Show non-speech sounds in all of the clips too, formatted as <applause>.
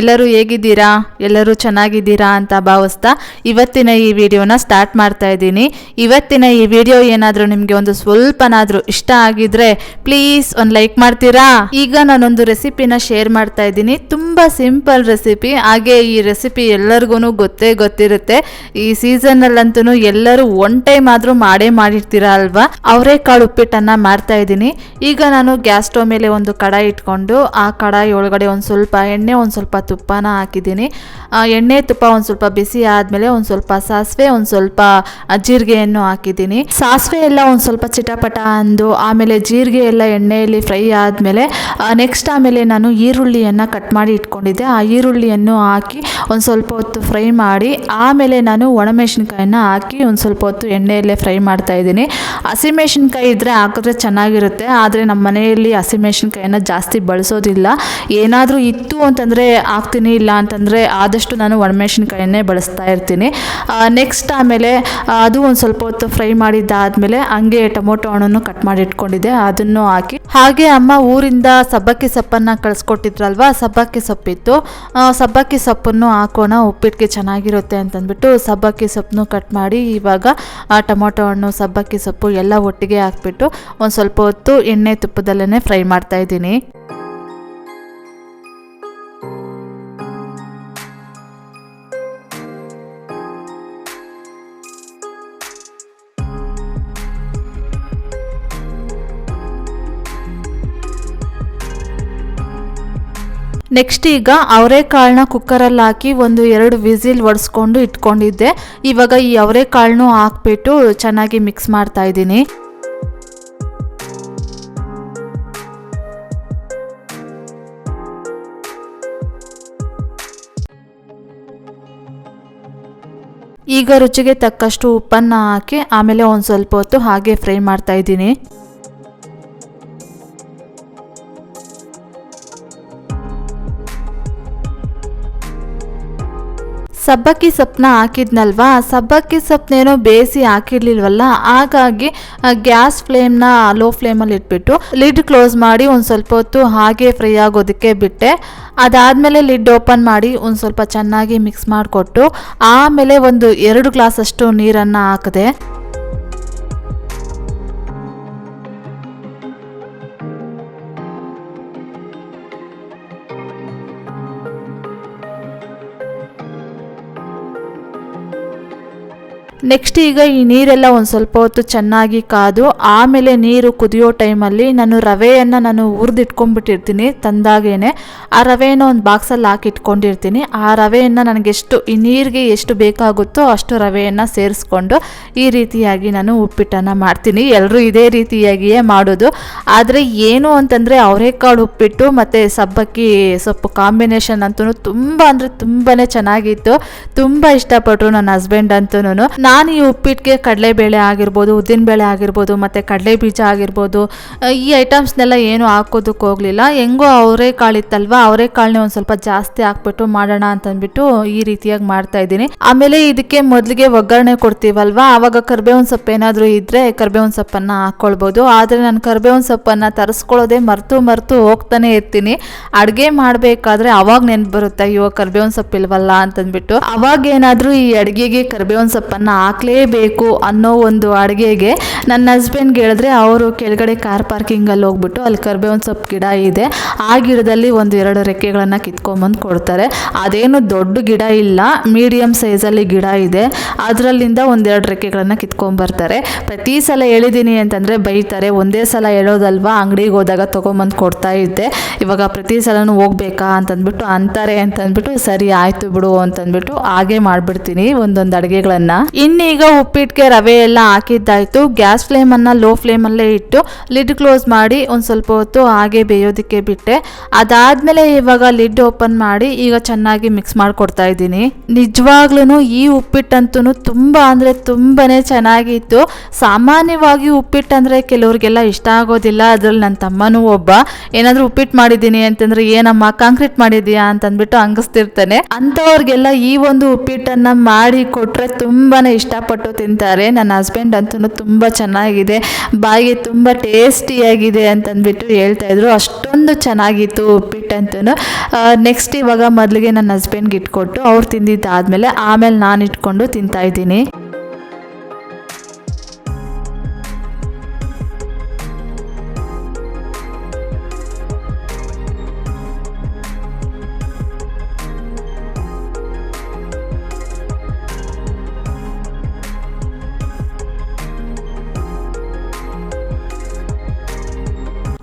ಎಲ್ಲರೂ ಹೇಗಿದ್ದೀರಾ? ಎಲ್ಲರೂ ಚೆನ್ನಾಗಿದ್ದೀರಾ ಅಂತ ಭಾವಿಸ್ತಾ ಇವತ್ತಿನ ಈ ವಿಡಿಯೋನ ಸ್ಟಾರ್ಟ್ ಮಾಡ್ತಾ ಇದ್ದೀನಿ. ಇವತ್ತಿನ ಈ ವಿಡಿಯೋ ಏನಾದರೂ ನಿಮಗೆ ಒಂದು ಸ್ವಲ್ಪನಾದರೂ ಇಷ್ಟ ಆಗಿದ್ರೆ ಪ್ಲೀಸ್ ಒಂದು ಲೈಕ್ ಮಾಡ್ತೀರಾ? ಈಗ ನಾನೊಂದು ರೆಸಿಪಿನ ಶೇರ್ ಮಾಡ್ತಾ ಇದ್ದೀನಿ. ತುಂಬ ಸಿಂಪಲ್ ರೆಸಿಪಿ ಹಾಗೆ ಈ ರೆಸಿಪಿ ಎಲ್ಲರಿಗೂ ಗೊತ್ತೇ ಗೊತ್ತಿರುತ್ತೆ. ಈ ಸೀಸನ್ನಲ್ಲಂತೂ ಎಲ್ಲರೂ ಒನ್ ಟೈಮ್ ಆದರೂ ಮಾಡೇ ಮಾಡಿರ್ತೀರಾ ಅಲ್ವಾ? ಅವರೇಕಾಳು ಉಪ್ಪಿಟ್ಟನ್ನು ಮಾಡ್ತಾ ಇದ್ದೀನಿ. ಈಗ ನಾನು ಗ್ಯಾಸ್ ಸ್ಟವ್ ಮೇಲೆ ಒಂದು ಕಡಾಯಿ ಇಟ್ಕೊಂಡು ಆ ಕಡಾಯಿ ಒಳಗಡೆ ಒಂದು ಸ್ವಲ್ಪ ಎಣ್ಣೆ, ಒಂದು ಸ್ವಲ್ಪ ತುಪ್ಪನ ಹಾಕಿದ್ದೀನಿ. ಎಣ್ಣೆ ತುಪ್ಪ ಒಂದು ಸ್ವಲ್ಪ ಬಿಸಿ ಆದಮೇಲೆ ಒಂದು ಸ್ವಲ್ಪ ಸಾಸಿವೆ, ಒಂದು ಸ್ವಲ್ಪ ಜೀರಿಗೆಯನ್ನು ಹಾಕಿದ್ದೀನಿ. ಸಾಸಿವೆ ಎಲ್ಲ ಒಂದು ಸ್ವಲ್ಪ ಚಿಟಪಟ ಅಂದು, ಆಮೇಲೆ ಜೀರಿಗೆ ಎಲ್ಲ ಎಣ್ಣೆಯಲ್ಲಿ ಫ್ರೈ ಆದಮೇಲೆ ನೆಕ್ಸ್ಟ್ ಆಮೇಲೆ ನಾನು ಈರುಳ್ಳಿಯನ್ನು ಕಟ್ ಮಾಡಿ ಇಟ್ಕೊಂಡಿದ್ದೆ. ಆ ಈರುಳ್ಳಿಯನ್ನು ಹಾಕಿ ಒಂದು ಸ್ವಲ್ಪ ಹೊತ್ತು ಫ್ರೈ ಮಾಡಿ, ಆಮೇಲೆ ನಾನು ಒಣಮೆಣಸಿನ್ಕಾಯನ್ನ ಹಾಕಿ ಒಂದು ಸ್ವಲ್ಪ ಹೊತ್ತು ಎಣ್ಣೆಯಲ್ಲೇ ಫ್ರೈ ಮಾಡ್ತಾ ಇದ್ದೀನಿ. ಹಸಿಮೆಣಸಿನ್ಕಾಯಿ ಇದ್ದರೆ ಹಾಕಿದ್ರೆ ಚೆನ್ನಾಗಿರುತ್ತೆ, ಆದರೆ ನಮ್ಮ ಮನೆಯಲ್ಲಿ ಹಸಿಮೆಣಸಿನ್ಕಾಯನ್ನು ಜಾಸ್ತಿ ಬಳಸೋದಿಲ್ಲ. ಏನಾದರೂ ಇತ್ತು ಅಂತಂದರೆ ಹಾಕ್ತೀನಿ ಇಲ್ಲ ಅಂತಂದರೆ ಆದಷ್ಟು ನಾನು ಒಣಮೆಣಸಿನ್ಕಾಯನ್ನೇ ಬಳಸ್ತಾ ಇರ್ತೀನಿ. ನೆಕ್ಸ್ಟ್ ಆಮೇಲೆ ಅದು ಒಂದು ಸ್ವಲ್ಪ ಹೊತ್ತು ಫ್ರೈ ಮಾಡಿದ್ದಾದಮೇಲೆ ಹಂಗೆ ಟೊಮೊಟೊ ಹಣ್ಣನ್ನು ಕಟ್ ಮಾಡಿ ಇಟ್ಕೊಂಡಿದ್ದೆ. ಅದನ್ನು ಹಾಕಿ. ಹಾಗೆ ಅಮ್ಮ ಊರಿಂದ ಸಬ್ಬಕ್ಕಿ ಸೊಪ್ಪನ್ನು ಕಳಿಸ್ಕೊಟ್ಟಿದ್ರಲ್ವ? ಸಬ್ಬಕ್ಕಿ ಸೊಪ್ಪಿತ್ತು. ಸಬ್ಬಕ್ಕಿ ಸೊಪ್ಪನ್ನು ಹಾಕೋಣ ಉಪ್ಪಿಟ್ಟಿಗೆ ಚೆನ್ನಾಗಿರುತ್ತೆ ಅಂತಂದ್ಬಿಟ್ಟು ಸಬ್ಬಕ್ಕಿ ಸೊಪ್ಪನ್ನು ಕಟ್ ಮಾಡಿ ಇವಾಗ ಟೊಮೊಟೊ ಹಣ್ಣು, ಸಬ್ಬಕ್ಕಿ ಸೊಪ್ಪು ಎಲ್ಲ ಒಟ್ಟಿಗೆ ಹಾಕ್ಬಿಟ್ಟು ಒಂದು ಸ್ವಲ್ಪ ಹೊತ್ತು ಎಣ್ಣೆ ತುಪ್ಪದಲ್ಲೇ ಫ್ರೈ ಮಾಡ್ತಾ ನೆಕ್ಸ್ಟ್ ಈಗ ಅವರೆಕಾಳನ್ನ ಕುಕ್ಕರಲ್ಲಿ ಹಾಕಿ ಒಂದು ಎರಡು ವಿಸಿಲ್ ಒಡಿಸ್ಕೊಂಡು ಇಟ್ಕೊಂಡಿದ್ದೆ. ಇವಾಗ ಈ ಅವರೆಕಾಳನ್ನು ಹಾಕ್ಬಿಟ್ಟು ಚೆನ್ನಾಗಿ ಮಿಕ್ಸ್ ಮಾಡ್ತಾ ಇದ್ದೀನಿ. ಈಗ ರುಚಿಗೆ ತಕ್ಕಷ್ಟು ಉಪ್ಪನ್ನು ಹಾಕಿ ಆಮೇಲೆ ಒಂದು ಸ್ವಲ್ಪ ಹೊತ್ತು ಹಾಗೆ ಫ್ರೈ ಮಾಡ್ತಾ ಇದ್ದೀನಿ. ಸಬ್ಬಕ್ಕಿ ಸೊಪ್ಪನ್ನ ಹಾಕಿದ್ನಲ್ವಾ? ಸಬ್ಬಕ್ಕಿ ಸೊಪ್ಪನ್ನೇನೋ ಬೇಯಿಸಿ ಹಾಕಿರ್ಲಿಲ್ವಲ್ಲ? ಹಾಗಾಗಿ ಗ್ಯಾಸ್ ಫ್ಲೇಮ್ನ ಲೋ ಫ್ಲೇಮಲ್ಲಿ ಇಟ್ಬಿಟ್ಟು ಲಿಡ್ ಕ್ಲೋಸ್ ಮಾಡಿ ಒಂದು ಸ್ವಲ್ಪ ಹೊತ್ತು ಹಾಗೆ ಫ್ರೈ ಆಗೋದಕ್ಕೆ ಬಿಟ್ಟೆ. ಅದಾದಮೇಲೆ ಲಿಡ್ ಓಪನ್ ಮಾಡಿ ಒಂದು ಸ್ವಲ್ಪ ಚೆನ್ನಾಗಿ ಮಿಕ್ಸ್ ಮಾಡಿಕೊಟ್ಟು ಆಮೇಲೆ ಒಂದು ಎರಡು ಗ್ಲಾಸಷ್ಟು ನೀರನ್ನು ಹಾಕಿದೆ ನೆಕ್ಸ್ಟ್ ಈಗ ಈ ನೀರೆಲ್ಲ ಒಂದು ಸ್ವಲ್ಪ ಹೊತ್ತು ಚೆನ್ನಾಗಿ ಕಾದು, ಆಮೇಲೆ ನೀರು ಕುದಿಯೋ ಟೈಮಲ್ಲಿ ನಾನು ರವೆಯನ್ನು ನಾನು ಹುರಿದಿಟ್ಕೊಂಡ್ಬಿಟ್ಟಿರ್ತೀನಿ ತಂದಾಗೇನೆ. ಆ ರವೆಯನ್ನು ಒಂದು ಬಾಕ್ಸಲ್ಲಿ ಹಾಕಿ ಇಟ್ಕೊಂಡಿರ್ತೀನಿ ಆ ರವೆಯನ್ನು ನನಗೆಷ್ಟು ಈ ನೀರಿಗೆ ಎಷ್ಟು ಬೇಕಾಗುತ್ತೋ ಅಷ್ಟು ರವೆಯನ್ನು ಸೇರಿಸ್ಕೊಂಡು ಈ ರೀತಿಯಾಗಿ ನಾನು ಉಪ್ಪಿಟ್ಟನ್ನು ಮಾಡ್ತೀನಿ. ಎಲ್ಲರೂ ಇದೇ ರೀತಿಯಾಗಿಯೇ ಮಾಡೋದು. ಆದರೆ ಏನು ಅಂತಂದರೆ ಅವರೆಕಾಳು ಉಪ್ಪಿಟ್ಟು ಮತ್ತು ಸಬ್ಬಕ್ಕಿ ಸೊಪ್ಪು ಕಾಂಬಿನೇಷನ್ ಅಂತೂ ತುಂಬ ಅಂದರೆ ತುಂಬಾ ಚೆನ್ನಾಗಿತ್ತು. ತುಂಬ ಇಷ್ಟಪಟ್ಟರು ನನ್ನ ಹಸ್ಬೆಂಡ್ ಅಂತೂ ನಾನು ಈ ಉಪ್ಪಿಟ್ಟಿಗೆ ಕಡಲೆಬೇಳೆ ಆಗಿರ್ಬೋದು ಉದ್ದಿನಬೇಳೆ ಆಗಿರ್ಬೋದು, ಮತ್ತು ಕಡಲೆ ಬೀಜ ಆಗಿರ್ಬೋದು ಈ ಐಟಮ್ಸ್ನೆಲ್ಲ ಏನು ಹಾಕೋದಕ್ಕೆ ಹೋಗಲಿಲ್ಲ. ಹೆಂಗೋ ಅವರೆಕಾಳು ಇತ್ತಲ್ವಾ ಅವರೆಕಾಳನ್ನೇ ಒಂದು ಸ್ವಲ್ಪ ಜಾಸ್ತಿ ಹಾಕ್ಬಿಟ್ಟು ಮಾಡೋಣ ಅಂತಂದ್ಬಿಟ್ಟು ಈ ರೀತಿಯಾಗಿ ಮಾಡ್ತಾ ಇದ್ದೀನಿ. ಆಮೇಲೆ ಇದಕ್ಕೆ ಮೊದಲಿಗೆ ಒಗ್ಗರಣೆ ಕೊಡ್ತೀವಲ್ವ? ಆವಾಗ ಕರ್ಬೇವಿನ ಸೊಪ್ಪು ಏನಾದರೂ ಇದ್ದರೆ ಕರ್ಬೇವಿನ ಸೊಪ್ಪನ್ನು ಹಾಕ್ಕೊಳ್ಬೋದು ಆದರೆ ನಾನು ಕರ್ಬೇವಿನ ಸೊಪ್ಪನ್ನು ತರಿಸ್ಕೊಳ್ಳೋದೇ ಮರೆತು ಮರೆತು ಹೋಗ್ತಾನೆ ಇರ್ತೀನಿ. ಅಡುಗೆ ಮಾಡಬೇಕಾದ್ರೆ ಅವಾಗ ನೆನ್ಪು ಬರುತ್ತೆ, ಅಯ್ಯೋ, ಕರ್ಬೇವಿನ ಸೊಪ್ಪು ಇಲ್ವಲ್ಲ ಅಂತಂದ್ಬಿಟ್ಟು. ಅವಾಗ ಏನಾದರೂ ಈ ಅಡುಗೆಗೆ ಕರ್ಬೇವಿನ ಸೊಪ್ಪನ್ನು ಹಾಕ್ಲೇಬೇಕು ಅನ್ನೋ ಒಂದು ಅಡುಗೆಗೆ ನನ್ನ ಹಸ್ಬೆಂಡ್ಗೆ ಹೇಳಿದ್ರೆ ಅವರು ಕೆಳಗಡೆ ಕಾರ್ ಪಾರ್ಕಿಂಗಲ್ಲಿ ಹೋಗ್ಬಿಟ್ಟು ಅಲ್ಲಿ ಕರ್ಬೇವಿನ ಸೊಪ್ಪು ಗಿಡ ಇದೆ. ಆ ಗಿಡದಲ್ಲಿ ಒಂದು ಎರಡು ರೆಕ್ಕೆಗಳನ್ನು ಕಿತ್ಕೊಂಬಂದು ಕೊಡ್ತಾರೆ. ಅದೇನು ದೊಡ್ಡ ಗಿಡ ಇಲ್ಲ ಮೀಡಿಯಮ್ ಸೈಜಲ್ಲಿ ಗಿಡ ಇದೆ. ಅದರಲ್ಲಿಂದ ಒಂದೆರಡು ರೆಕ್ಕೆಗಳನ್ನು ಕಿತ್ಕೊಂಬರ್ತಾರೆ. ಪ್ರತಿ ಸಲ ಹೇಳಿದ್ದೀನಿ ಅಂತಂದರೆ ಬೈತಾರೆ. ಒಂದೇ ಸಲ ಹೇಳೋದಲ್ವಾ? ಅಂಗಡಿಗೆ ಹೋದಾಗ ತೊಗೊಂಬಂದು ಕೊಡ್ತಾ ಇದ್ದೆ. ಇವಾಗ ಪ್ರತಿ ಸಲನೂ ಹೋಗ್ಬೇಕಾ ಅಂತಂದ್ಬಿಟ್ಟು ಅಂತಾರೆ ಅಂತಂದ್ಬಿಟ್ಟು ಸರಿ ಆಯಿತು ಬಿಡು ಅಂತಂದ್ಬಿಟ್ಟು ಹಾಗೆ ಮಾಡಿಬಿಡ್ತೀನಿ ಒಂದೊಂದು ಅಡುಗೆಗಳನ್ನು. ಇನ್ನೀಗ ಉಪ್ಪಿಟ್ಟಿಗೆ ರವೆ ಎಲ್ಲ ಹಾಕಿದ್ದಾಯಿತು. ಗ್ಯಾಸ್ ಫ್ಲೇಮನ್ನು ಲೋ ಫ್ಲೇಮಲ್ಲೇ ಇಟ್ಟು ಲಿಡ್ ಕ್ಲೋಸ್ ಮಾಡಿ ಒಂದು ಸ್ವಲ್ಪ ಹೊತ್ತು ಹಾಗೆ ಬೇಯೋದಕ್ಕೆ ಬಿಟ್ಟೆ. ಅದಾದಮೇಲೆ ಇವಾಗ ಲಿಡ್ ಓಪನ್ ಮಾಡಿ ಈಗ ಚೆನ್ನಾಗಿ ಮಿಕ್ಸ್ ಮಾಡಿಕೊಡ್ತಾ ಇದ್ದೀನಿ. ನಿಜವಾಗ್ಲೂ ಈ ಉಪ್ಪಿಟ್ಟಂತೂ ತುಂಬ ಅಂದರೆ ತುಂಬಾ ಚೆನ್ನಾಗಿತ್ತು. ಸಾಮಾನ್ಯವಾಗಿ ಉಪ್ಪಿಟ್ಟಂದರೆ ಕೆಲವ್ರಿಗೆಲ್ಲ ಇಷ್ಟ ಆಗೋದಿಲ್ಲ. ಅದರಲ್ಲಿ ನನ್ನ ತಮ್ಮನೂ ಒಬ್ಬ. ಏನಾದರೂ ಉಪ್ಪಿಟ್ಟು ಮಾಡಿದ್ದೀನಿ ಅಂತಂದರೆ, ಏನಮ್ಮ, ಕಾಂಕ್ರೀಟ್ ಮಾಡಿದ್ಯಾ ಅಂತಂದ್ಬಿಟ್ಟು ಅಂಗಿಸ್ತಿರ್ತಾನೆ ಅಂಥವ್ರಿಗೆಲ್ಲ ಈ ಒಂದು ಉಪ್ಪಿಟ್ಟನ್ನು ಮಾಡಿ ಕೊಟ್ಟರೆ ತುಂಬಾ ಇಷ್ಟಪಟ್ಟು ತಿಂತಾರೆ. ನನ್ನ ಹಸ್ಬೆಂಡ್ ಅಂತೂ ತುಂಬ ಚೆನ್ನಾಗಿದೆ. ಬಾಯಿಗೆ ತುಂಬ ಟೇಸ್ಟಿಯಾಗಿದೆ ಅಂತಂದ್ಬಿಟ್ಟು ಹೇಳ್ತಾ ಇದ್ರು. ಅಷ್ಟೊಂದು ಚೆನ್ನಾಗಿತ್ತು ಉಪ್ಪಿಟ್ಟು ಅಂತೂ ನೆಕ್ಸ್ಟ್ ಇವಾಗ ಮೊದಲಿಗೆ ನನ್ನ ಹಸ್ಬೆಂಡ್ಗೆ ಇಟ್ಕೊಟ್ಟು ಅವ್ರು ತಿಂದಿದ್ದಾದಮೇಲೆ ಆಮೇಲೆ ನಾನು ಇಟ್ಕೊಂಡು ತಿಂತಾ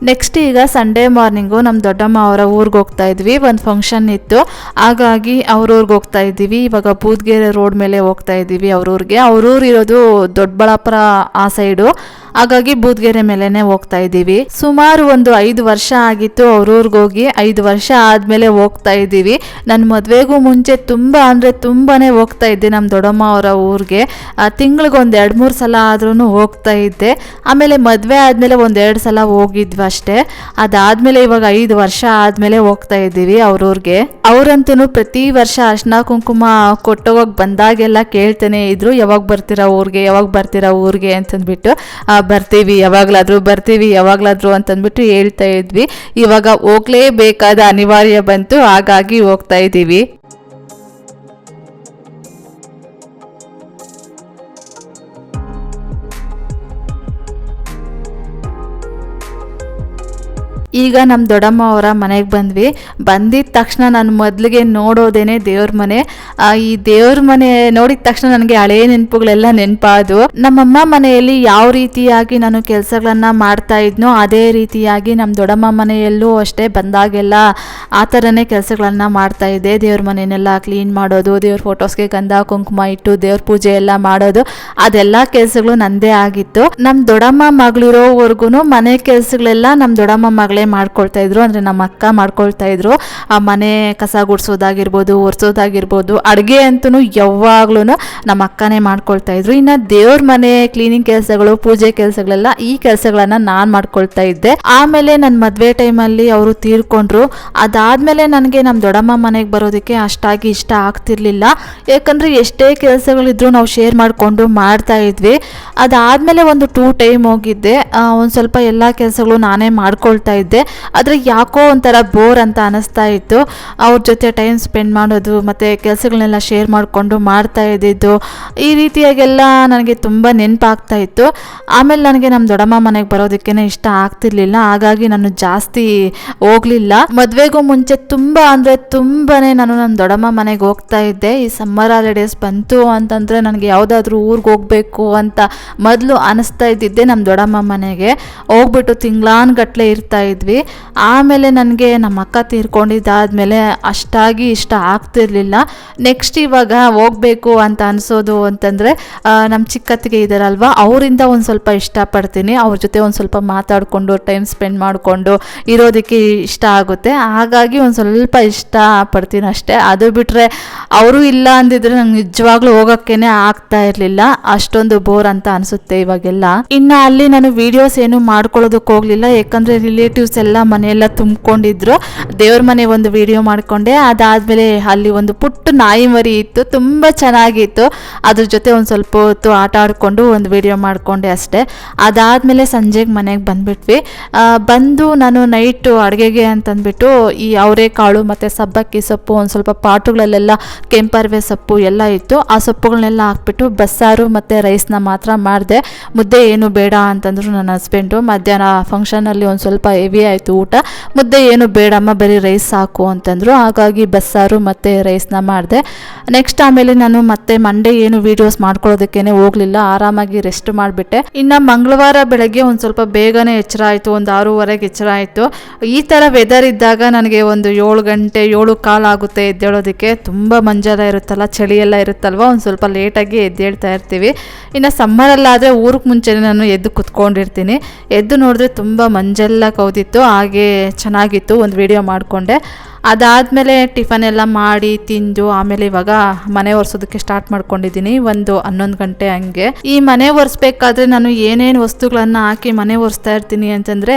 ನೆಕ್ಸ್ಟ್ ಈಗ ಸಂಡೇ ಮಾರ್ನಿಂಗು ನಮ್ಮ ದೊಡ್ಡಮ್ಮ ಅವರ ಊರಿಗೆ ಹೋಗ್ತಾ ಇದ್ವಿ. ಒಂದು ಫಂಕ್ಷನ್ ಇತ್ತು. ಹಾಗಾಗಿ ಅವ್ರೂರ್ಗೆ ಹೋಗ್ತಾ ಇದ್ದೀವಿ. ಇವಾಗ ಬೂದ್ಗೆರೆ ರೋಡ್ ಮೇಲೆ ಹೋಗ್ತಾ ಇದ್ದೀವಿ ಅವ್ರ ಊರಿಗೆ. ಅವ್ರ ಊರು ಇರೋದು ದೊಡ್ಡಬಳ್ಳಾಪುರ ಆ ಸೈಡು ಹಾಗಾಗಿ ಬೂದ್ಗೆರೆ ಮೇಲೆನೆ ಹೋಗ್ತಾ ಇದ್ದೀವಿ. ಸುಮಾರು ಒಂದು ಐದು ವರ್ಷ ಆಗಿತ್ತು ಅವ್ರೂರ್ಗೆ ಹೋಗಿ. ಐದು ವರ್ಷ ಆದ್ಮೇಲೆ ಹೋಗ್ತಾ ಇದ್ದೀವಿ. ನನ್ನ ಮದುವೆಗೂ ಮುಂಚೆ ತುಂಬಾ ಅಂದ್ರೆ ತುಂಬಾನೇ ಹೋಗ್ತಾ ಇದ್ದೆ ನಮ್ಮ ದೊಡ್ಡಮ್ಮ ಅವರ ಊರಿಗೆ. ತಿಂಗಳಿಗೆ ಒಂದು ಎರಡು ಮೂರು ಸಲ ಆದ್ರೂ ಹೋಗ್ತಾ ಇದ್ದೆ. ಆಮೇಲೆ ಮದುವೆ ಆದ್ಮೇಲೆ ಒಂದು ಎರಡು ಸಲ ಹೋಗಿದ್ವಿ ಅಷ್ಟೇ. ಅದಾದ್ಮೇಲೆ ಇವಾಗ ಐದು ವರ್ಷ ಆದ್ಮೇಲೆ ಹೋಗ್ತಾ ಇದ್ದೀವಿ ಅವ್ರೂರ್ಗೆ ಅವರಂತೂ ಪ್ರತಿ ವರ್ಷ ಅರ್ಶನ ಕುಂಕುಮ ಕೊಟ್ಟೋಗೋಗಿ ಬಂದಾಗೆಲ್ಲ ಕೇಳ್ತಾನೆ ಇದ್ರು. ಯಾವಾಗ ಬರ್ತೀರಾ ಊರಿಗೆ, ಯಾವಾಗ ಬರ್ತೀರಾ ಊರಿಗೆ ಅಂತಂದ್ಬಿಟ್ಟು ಬರ್ತೀವಿ ಯಾವಾಗಲಾದರೂ ಬರ್ತೀವಿ ಯಾವಾಗಲಾದರೂ ಅಂತಂದ್ಬಿಟ್ಟು ಹೇಳ್ತಾ ಇದ್ವಿ. ಇವಾಗ ಹೋಗ್ಲೇಬೇಕಾದ ಅನಿವಾರ್ಯ ಬಂತು ಹಾಗಾಗಿ ಹೋಗ್ತಾ ಇದ್ದೀವಿ. ಈಗ ನಮ್ಮ ದೊಡ್ಡಮ್ಮ ಅವರ ಮನೆಗೆ ಬಂದ್ವಿ. ಬಂದಿದ ತಕ್ಷಣ ನಾನು ಮೊದಲಿಗೆ ನೋಡೋದೇನೆ ದೇವ್ರ ಮನೆ. ಈ ದೇವ್ರ ಮನೆ ನೋಡಿದ ತಕ್ಷಣ ನನಗೆ ಹಳೇ ನೆನಪುಗಳೆಲ್ಲ ನೆನಪಾದು ನಮ್ಮಮ್ಮ ಮನೆಯಲ್ಲಿ ಯಾವ ರೀತಿಯಾಗಿ ನಾನು ಕೆಲಸಗಳನ್ನ ಮಾಡ್ತಾ ಇದ್ನೋ ಅದೇ ರೀತಿಯಾಗಿ ನಮ್ಮ ದೊಡ್ಡಮ್ಮ ಮನೆಯಲ್ಲೂ ಅಷ್ಟೇ ಬಂದಾಗೆಲ್ಲ ಆ ಥರನೇ ಕೆಲಸಗಳನ್ನ ಮಾಡ್ತಾ ಇದ್ದೆ. ದೇವ್ರ ಮನೆಯನ್ನೆಲ್ಲ ಕ್ಲೀನ್ ಮಾಡೋದು, ದೇವ್ರ ಫೋಟೋಸ್ಗೆ ಗಂಧ, ಕುಂಕುಮ ಇಟ್ಟು, ದೇವ್ರ ಪೂಜೆ ಎಲ್ಲ ಮಾಡೋದು, ಅದೆಲ್ಲ ಕೆಲಸಗಳು ನಂದೇ ಆಗಿತ್ತು. ನಮ್ಮ ದೊಡ್ಡಮ್ಮ ಮಗಳಿರೋವರೆಗೂ ಮನೆ ಕೆಲಸಗಳೆಲ್ಲ ನಮ್ಮ ದೊಡ್ಡಮ್ಮ ಮಗಳೇ ಮಾಡ್ಕೊಳ್ತಾ ಇದ್ರು, ಅಂದರೆ ನಮ್ಮ ಅಕ್ಕ ಮಾಡ್ಕೊಳ್ತಾ ಇದ್ರು. ಆ ಮನೆ ಕಸ ಗುಡಿಸೋದಾಗಿರ್ಬೋದು, ಒರೆಸೋದಾಗಿರ್ಬೋದು, ಅಡುಗೆ ಅಂತೂ ಯಾವಾಗ್ಲೂ ನಮ್ಮ ಅಕ್ಕನೇ ಮಾಡ್ಕೊಳ್ತಾ ಇದ್ರು. ಇನ್ನು ದೇವ್ರ ಮನೆ ಕ್ಲೀನಿಂಗ್ ಕೆಲಸಗಳು, ಪೂಜೆ ಕೆಲಸಗಳೆಲ್ಲ ಈ ಕೆಲಸಗಳನ್ನ ನಾನು ಮಾಡ್ಕೊಳ್ತಾ ಇದ್ದೆ. ಆಮೇಲೆ ನನ್ನ ಮದುವೆ ಟೈಮಲ್ಲಿ ಅವರು ತೀರ್ಕೊಂಡ್ರು. ಅದಾದಮೇಲೆ ನನಗೆ ನಮ್ಮ ದೊಡ್ಡಮ್ಮ ಮನೆಗೆ ಬರೋದಕ್ಕೆ ಅಷ್ಟಾಗಿ ಇಷ್ಟ ಆಗ್ತಿರ್ಲಿಲ್ಲ. ಯಾಕಂದರೆ ಎಷ್ಟೇ ಕೆಲಸಗಳಿದ್ರು ನಾವು ಶೇರ್ ಮಾಡಿಕೊಂಡು ಮಾಡ್ತಾ ಇದ್ವಿ. ಅದಾದಮೇಲೆ ಒಂದು ಟೂ ಟೈಮ್ ಹೋಗಿದ್ದೆ. ಒಂದು ಸ್ವಲ್ಪ ಎಲ್ಲ ಕೆಲಸಗಳು ನಾನೇ ಮಾಡ್ಕೊಳ್ತಾ ಇದ್ದೆ. ಆದರೆ ಯಾಕೋ ಒಂಥರ ಬೋರ್ ಅಂತ ಅನ್ನಿಸ್ತಾ ಇತ್ತು. ಅವ್ರ ಜೊತೆ ಟೈಮ್ ಸ್ಪೆಂಡ್ ಮಾಡೋದು, ಮತ್ತು ಕೆಲಸಗಳನ್ನೆಲ್ಲ ಶೇರ್ ಮಾಡಿಕೊಂಡು ಮಾಡ್ತಾ ಇದ್ದಿದ್ದು, ಈ ರೀತಿಯಾಗೆಲ್ಲ ನನಗೆ ತುಂಬ ನೆನಪಾಗ್ತಾ ಇತ್ತು. ಆಮೇಲೆ ನನಗೆ ನಮ್ಮ ದೊಡ್ಡಮ್ಮ ಮನೆಗೆ ಬರೋದಕ್ಕೇ ಇಷ್ಟ ಆಗ್ತಿರ್ಲಿಲ್ಲ. ಹಾಗಾಗಿ ನಾನು ಜಾಸ್ತಿ ಹೋಗಲಿಲ್ಲ. ಮದುವೆಗೂ ಮುಂಚೆ ತುಂಬ ಅಂದರೆ ತುಂಬಾ ನಾನು ನನ್ನ ದೊಡ್ಡಮ್ಮ ಮನೆಗೆ ಹೋಗ್ತಾ ಇದ್ದೆ. ಈ ಸಮ್ಮರ್ ಹಾಲಿಡೇಸ್ ಬಂತು ಅಂತಂದರೆ ನನಗೆ ಯಾವುದಾದ್ರೂ ಊರಿಗೆ ಹೋಗಬೇಕು ಅಂತ ಮೊದಲು ಅನಿಸ್ತಾ ಇದ್ದಿದ್ದೆ ನಮ್ಮ ದೊಡ್ಡಮ್ಮ ಮನೆಗೆ. ಹೋಗ್ಬಿಟ್ಟು ತಿಂಗ್ಳಾನ್ಗಟ್ಲೆ ಇರ್ತಾ ಇದ್ವಿ ಆಮೇಲೆ ನನಗೆ ನಮ್ಮ ಅಕ್ಕ ತೀರ್ಕೊಂಡಿದ್ದಾದ್ಮೇಲೆ ಅಷ್ಟಾಗಿ ಇಷ್ಟ ಆಗ್ತಿರ್ಲಿಲ್ಲ. ನೆಕ್ಸ್ಟ್ ಇವಾಗ ಹೋಗಬೇಕು ಅಂತ ಅನಿಸೋದು ಅಂತಂದರೆ ನಮ್ಮ ಚಿಕ್ಕತ್ತಿಗೆ ಇದ್ದಾರಲ್ವ ಅವರಿಂದ ಒಂದು ಸ್ವಲ್ಪ ಇಷ್ಟಪಡ್ತೀನಿ ಅವ್ರ ಜೊತೆ ಒಂದು ಸ್ವಲ್ಪ ಮಾತಾಡಿಕೊಂಡು ಟೈಮ್ ಸ್ಪೆಂಡ್ ಮಾಡಿಕೊಂಡು ಇರೋದಕ್ಕೆ ಇಷ್ಟ ಆಗುತ್ತೆ. ಹಾಗಾಗಿ ಒಂದು ಸ್ವಲ್ಪ ಇಷ್ಟ ಪಡ್ತೀನಿ ಅಷ್ಟೇ. ಅದು ಬಿಟ್ಟರೆ ಅವರು ಇಲ್ಲ ಅಂದಿದ್ರೆ ನಂಗೆ ನಿಜವಾಗ್ಲೂ ಹೋಗೋಕ್ಕೇನೆ ಆಗ್ತಾ ಇರಲಿಲ್ಲ. ಅಷ್ಟೊಂದು ಬೋರ್ ಅಂತ ಅನಿಸುತ್ತೆ ಇವಾಗೆಲ್ಲ. ಇನ್ನು ಅಲ್ಲಿ ನಾನು ವಿಡಿಯೋಸ್ ಏನು ಮಾಡ್ಕೊಳ್ಳೋದಕ್ಕೆ ಹೋಗಲಿಲ್ಲ. ಯಾಕಂದರೆ ರಿಲೇಟಿವ್ಸ್ ಎಲ್ಲ ಮನೆಯೆಲ್ಲ ತುಂಬಿಕೊಂಡಿದ್ರು. ದೇವ್ರ ಮನೆ ಒಂದು ವಿಡಿಯೋ ಮಾಡಿಕೊಂಡೆ. ಅದಾದಮೇಲೆ ಅಲ್ಲಿ ಒಂದು ಪುಟ್ಟ ನಾಯಿ ಮರಿ ಇತ್ತು. ತುಂಬ ಚೆನ್ನಾಗಿತ್ತು. ಅದ್ರ ಜೊತೆ ಒಂದು ಸ್ವಲ್ಪ ಹೊತ್ತು ಆಟ ಆಡಿಕೊಂಡು ಒಂದು ವಿಡಿಯೋ ಮಾಡಿಕೊಂಡೆ ಅಷ್ಟೇ. ಅದಾದಮೇಲೆ ಸಂಜೆಗೆ ಮನೆಗೆ ಬಂದ್ಬಿಟ್ವಿ. ಬಂದು ನಾನು ನೈಟು ಅಡುಗೆಗೆ ಅಂತಂದ್ಬಿಟ್ಟು ಈ ಅವರೆಕಾಳು ಮತ್ತು ಸಬ್ಬಕ್ಕಿ ಸೊಪ್ಪು ಒಂದು ಸ್ವಲ್ಪ ಪಾಟುಗಳಲ್ಲೆಲ್ಲ ಕೆಂಪರ್ವೆ ಸೊಪ್ಪು ಎಲ್ಲ ಇತ್ತು. ಆ ಸೊಪ್ಪುಗಳನ್ನೆಲ್ಲ ಹಾಕ್ಬಿಟ್ಟು ಬಸ್ಸಾರು ಮತ್ತು ರೈಸ್ನ ಮಾತ್ರ ಮಾಡಿದೆ. ಮುದ್ದೆ ಏನು ಬೇಡ ಅಂತಂದ್ರು ನನ್ನ ಹಸ್ಬೆಂಡು ಮಧ್ಯಾಹ್ನ ಫಂಕ್ಷನಲ್ಲಿ ಒಂದು ಸ್ವಲ್ಪ ಹೆವಿ ಆಯಿತು, ಊಟ. ಮುದ್ದೆ ಏನು ಬೇಡಮ್ಮ, ಬರೀ ರೈಸ್ ಸಾಕು ಅಂತಂದರು. ಹಾಗಾಗಿ ಬಸ್ಸಾರು ಮತ್ತು ರೈಸ್ನ ಮಾಡಿದೆ. ನೆಕ್ಸ್ಟ್ ಆಮೇಲೆ ನಾನು ಮತ್ತೆ ಮಂಡೇ ಏನು ವೀಡಿಯೋಸ್ ಮಾಡ್ಕೊಳ್ಳೋದಕ್ಕೇನೆ ಹೋಗಲಿಲ್ಲ. ಆರಾಮಾಗಿ ರೆಸ್ಟ್ ಮಾಡಿಬಿಟ್ಟೆ. ಇನ್ನು ಮಂಗಳವಾರ ಬೆಳಗ್ಗೆ ಒಂದು ಸ್ವಲ್ಪ ಬೇಗನೆ ಎಚ್ಚರ ಆಯಿತು. ಒಂದು ಆರೂವರೆಗೆ ಎಚ್ಚರ ಆಯಿತು. ಈ ಥರ ವೆದರ್ ಇದ್ದಾಗ ನನಗೆ ಒಂದು ಏಳು ಗಂಟೆ, ಏಳು ಕಾಲು ಆಗುತ್ತೆ ಎದ್ದೇಳೋದಕ್ಕೆ. ತುಂಬ ಮಂಜಾಲ ಇರುತ್ತಲ್ಲ, ಚಳಿ ಎಲ್ಲ ಇರುತ್ತಲ್ವ? ಒಂದು ಸ್ವಲ್ಪ ಲೇಟಾಗಿ ಎದ್ದೇಳ್ತಾ ಇರ್ತೀವಿ. ಇನ್ನು ಸಮ್ಮರಲ್ಲಾದರೆ ಊರಿಗೆ ಮುಂಚೆನೇ ನಾನು ಎದ್ದು ಕುತ್ಕೊಂಡಿರ್ತೀನಿ. ಎದ್ದು ನೋಡಿದ್ರೆ ತುಂಬ ಮಂಜೆಲ್ಲ ಕೌದಿತ್ತು ಹಾಗೆ ಚೆನ್ನಾಗಿತ್ತು ಒಂದು ವಿಡಿಯೋ ಮಾಡಿಕೊಂಡೆ. ಅದಾದಮೇಲೆ ಟಿಫನ್ ಎಲ್ಲ ಮಾಡಿ ತಿಂದು ಆಮೇಲೆ ಇವಾಗ ಮನೆ ಒರೆಸೋದಕ್ಕೆ ಸ್ಟಾರ್ಟ್ ಮಾಡ್ಕೊಂಡಿದ್ದೀನಿ, ಒಂದು ಹನ್ನೊಂದು ಗಂಟೆ ಹಂಗೆ. ಈ ಮನೆ ಒರೆಸ್ಬೇಕಾದ್ರೆ ನಾನು ಏನೇನು ವಸ್ತುಗಳನ್ನು ಹಾಕಿ ಮನೆ ಒರೆಸ್ತಾ ಇರ್ತೀನಿ ಅಂತಂದರೆ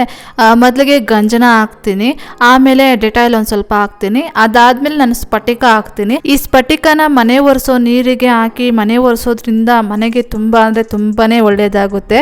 ಮೊದಲಿಗೆ ಗಂಜನ ಹಾಕ್ತೀನಿ, ಆಮೇಲೆ ಡೆಟಾಯಿಲ್ ಒಂದು ಸ್ವಲ್ಪ ಹಾಕ್ತೀನಿ, ಅದಾದಮೇಲೆ ನಾನು ಸ್ಫಟಿಕ ಹಾಕ್ತೀನಿ. ಈ ಸ್ಫಟಿಕನ ಮನೆ ಒರೆಸೋ ನೀರಿಗೆ ಹಾಕಿ ಮನೆ ಒರೆಸೋದ್ರಿಂದ ಮನೆಗೆ ತುಂಬ ಅಂದರೆ ತುಂಬಾ ಒಳ್ಳೆಯದಾಗುತ್ತೆ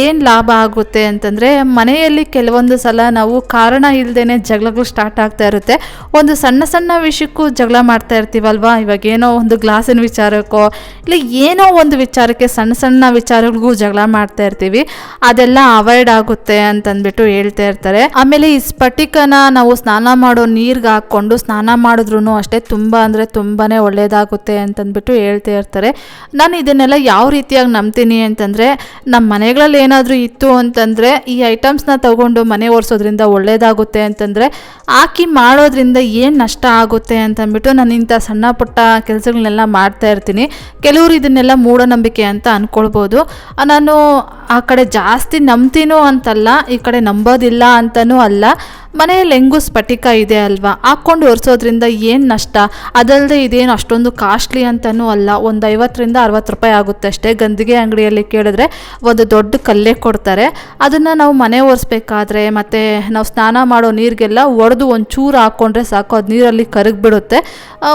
ಏನು ಲಾಭ ಆಗುತ್ತೆ ಅಂತಂದರೆ, ಮನೆಯಲ್ಲಿ ಕೆಲವೊಂದು ಸಲ ನಾವು ಕಾರಣ ಇಲ್ಲದೇ ಜಗಳಗಳು ಸ್ಟಾರ್ಟ್ ಆಗ್ತಾ ಇರುತ್ತೆ. ಒಂದು ಸಣ್ಣ ಸಣ್ಣ ವಿಷಯಕ್ಕೂ ಜಗಳ ಮಾಡ್ತಾ ಇರ್ತೀವಲ್ವಾ? ಇವಾಗ ಏನೋ ಒಂದು ಗ್ಲಾಸಿನ ವಿಚಾರಕ್ಕೋ, ಇಲ್ಲ ಏನೋ ಒಂದು ವಿಚಾರಕ್ಕೆ ಸಣ್ಣ ಸಣ್ಣ ವಿಚಾರಗಳಿಗೂ ಜಗಳ ಮಾಡ್ತಾ ಇರ್ತೀವಿ. ಅದೆಲ್ಲ ಅವಾಯ್ಡ್ ಆಗುತ್ತೆ ಅಂತಂದ್ಬಿಟ್ಟು ಹೇಳ್ತಾ ಇರ್ತಾರೆ. ಆಮೇಲೆ ಈ ಸ್ಫಟಿಕನ ನಾವು ಸ್ನಾನ ಮಾಡೋ ನೀರ್ಗೆ ಹಾಕ್ಕೊಂಡು ಸ್ನಾನ ಮಾಡಿದ್ರು ಅಷ್ಟೇ ತುಂಬ ಅಂದರೆ ತುಂಬಾ ಒಳ್ಳೆಯದಾಗುತ್ತೆ ಅಂತಂದ್ಬಿಟ್ಟು ಹೇಳ್ತಾ ಇರ್ತಾರೆ. ನಾನು ಇದನ್ನೆಲ್ಲ ಯಾವ ರೀತಿಯಾಗಿ ನಂಬ್ತೀನಿ ಅಂತಂದರೆ, ನಮ್ಮ ಮನೆಗಳಲ್ಲಿ ಏನಾದರೂ ಇತ್ತು ಅಂತಂದರೆ, ಈ ಐಟಮ್ಸ್ನ ತಗೊಂಡು ಮನೆ ಒರೆಸೋದ್ರಿಂದ ಒಳ್ಳೆಯದಾಗುತ್ತೆ ಅಂತಂದರೆ ಹಾಕಿ ಮಾಡೋದ್ರಿಂದ ಏನು ನಷ್ಟ ಆಗುತ್ತೆ ಅಂತಂದ್ಬಿಟ್ಟು ನಾನು ಇಂಥ ಸಣ್ಣ ಪುಟ್ಟ ಕೆಲಸಗಳನ್ನೆಲ್ಲ ಮಾಡ್ತಾ ಇರ್ತೀನಿ. ಕೆಲವರು ಇದನ್ನೆಲ್ಲ ಮೂಢನಂಬಿಕೆ ಅಂತ ಅಂದ್ಕೊಳ್ಬೋದು ನಾನು ಆ ಕಡೆ ಜಾಸ್ತಿ ನಂಬ್ತೀನೋ ಅಂತಲ್ಲ, ಈ ಕಡೆ ನಂಬೋದಿಲ್ಲ ಅಂತಲೂ ಅಲ್ಲ. ಮನೆಯಲ್ಲಿ ಹೆಂಗೂ ಸ್ಫಟಿಕ ಇದೆ ಅಲ್ವಾ? ಹಾಕ್ಕೊಂಡು ಒರೆಸೋದ್ರಿಂದ ಏನು ನಷ್ಟ? ಅದಲ್ಲದೆ ಇದೇನು ಅಷ್ಟೊಂದು ಕಾಸ್ಟ್ಲಿ ಅಂತಲೂ ಅಲ್ಲ. ಒಂದು ಐವತ್ತರಿಂದ ಅರವತ್ತು ರೂಪಾಯಿ ಆಗುತ್ತೆ ಅಷ್ಟೇ. ಗಂದಿಗೆ ಅಂಗಡಿಯಲ್ಲಿ ಕೇಳಿದ್ರೆ ಒಂದು ದೊಡ್ಡ ಕಲ್ಲೇ ಕೊಡ್ತಾರೆ. ಅದನ್ನು ನಾವು ಮನೆ ಒರೆಸ್ಬೇಕಾದ್ರೆ, ಮತ್ತು ನಾವು ಸ್ನಾನ ಮಾಡೋ ನೀರಿಗೆಲ್ಲ ಒಡೆದು ಒಂದು ಚೂರು ಹಾಕ್ಕೊಂಡ್ರೆ ಸಾಕು. ಅದು ನೀರಲ್ಲಿ ಕರಗಿಬಿಡುತ್ತೆ.